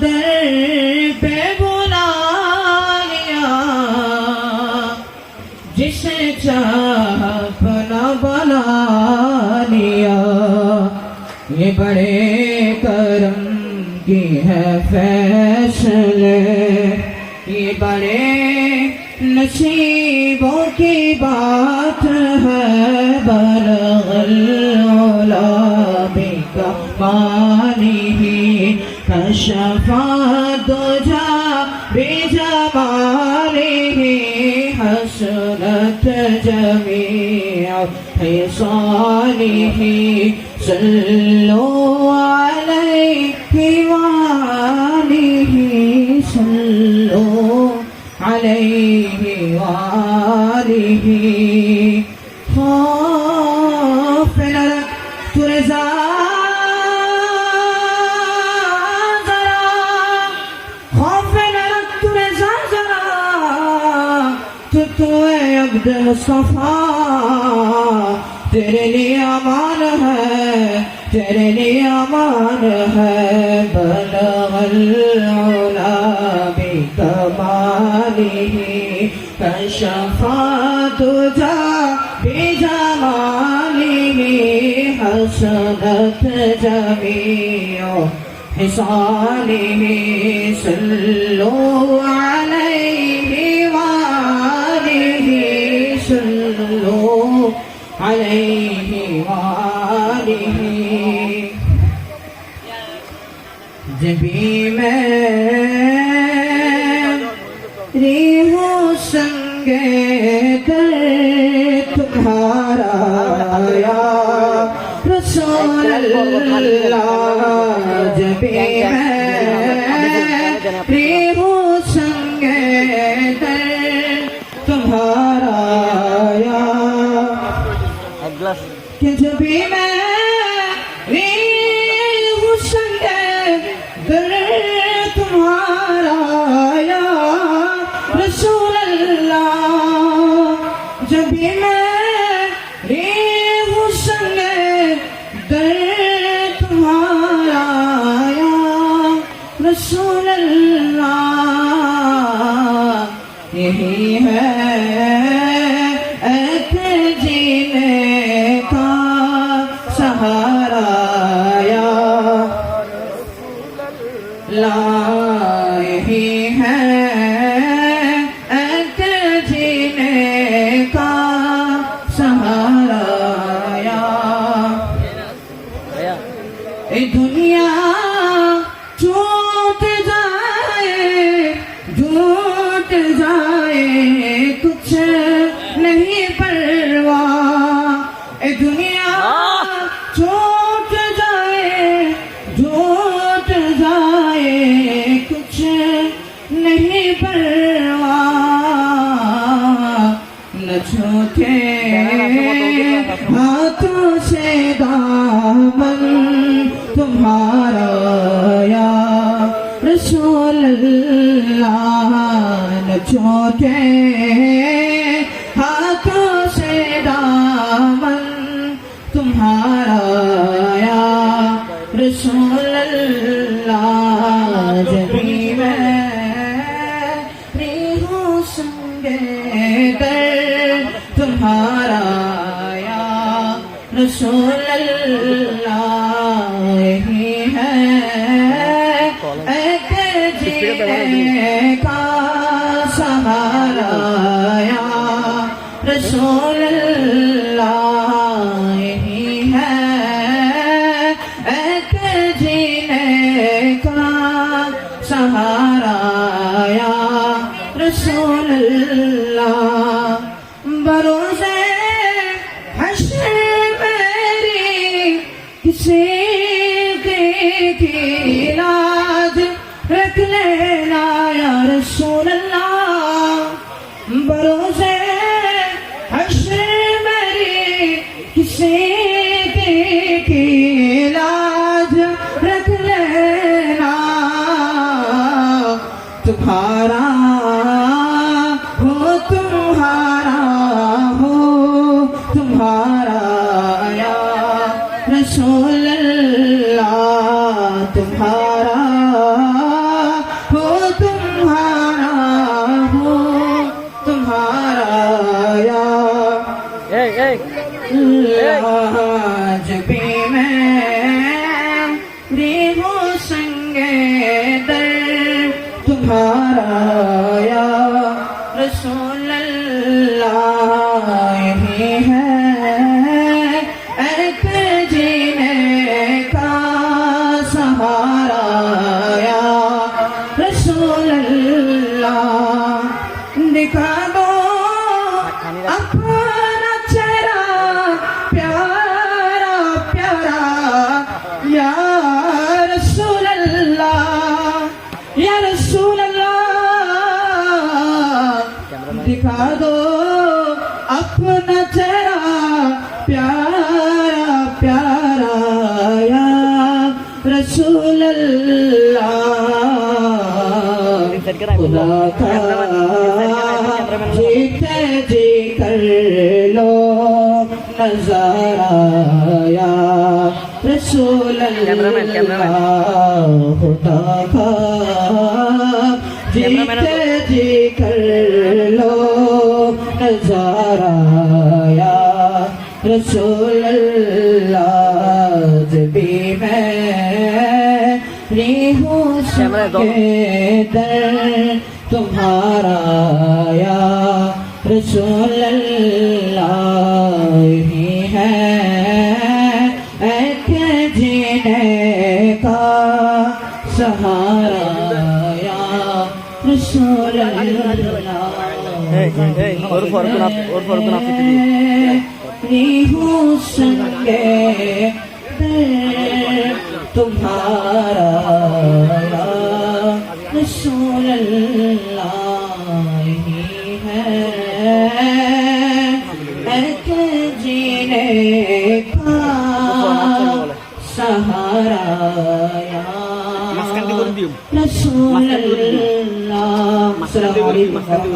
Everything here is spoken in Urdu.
در پہ بلا لیا جسے چاہ اپنا بنا لیا یہ بڑے کرم کی ہے فیصلے، یہ بڑے نصیبوں کی بات ہے، بلغ العلا۔ بکمالی کشف دجا بجماله حسنت جميع خصاله صلوا عليه وآله صلوا عليه وآله. خوف لك يبدأ الصفا. تیرے لیے أمان ہے بلغ العلا بكماله فالشفاعة بجماله. حسنت جميع خصاله صلوا عليه. بھی میں۔ ہوں سنگ در تمہارا یا رسول اللہ۔ جب میں ری ہوں سنگ در تمہارا یا۔ کہ جب بھی میں رسول اللہ۔ یہی ہے لاہی ہے اکل جینے کا سہارا یا۔ اے دنیا چھوٹ جائے جھوٹ جائے کچھ نہیں پرواہ اے دنیا ہاں۔ چھوٹ جائے جھوٹ دامن تمہارا یا رسول اللہ نہ چھوٹے ہاتھوں سے دامن تمہارا یا رسول اللہ رسول اللہ یہی ہے ایک جینے کا سہارا یا رسول اللہ بروزے حشر میری کسی کی لاج رکھ لینا تمہارا آج بھی میں ہوں سنگے در تمہارا یا رسول اللہ یہی ہے۔ ایک جینے کا سہارا یا رسول اللہ دکھا رسول اللہ خدا کا جیتے جی کر لو نظارہ یا رسول اللہ خدا کا جیتے جی کر لو نظارہ یا رسول اللہ جب بھی میں در تمہارا یا رسول اللہ ہی ہے۔ ایک جینے کا سہارا یا رسول اللہ اور نہ اور فرق نہ فکری ہوں سنگے در تمہارا رسول اللہ ہی ہے۔ ایک جینے کا سہارا. رسول اللہ السلام علیکم۔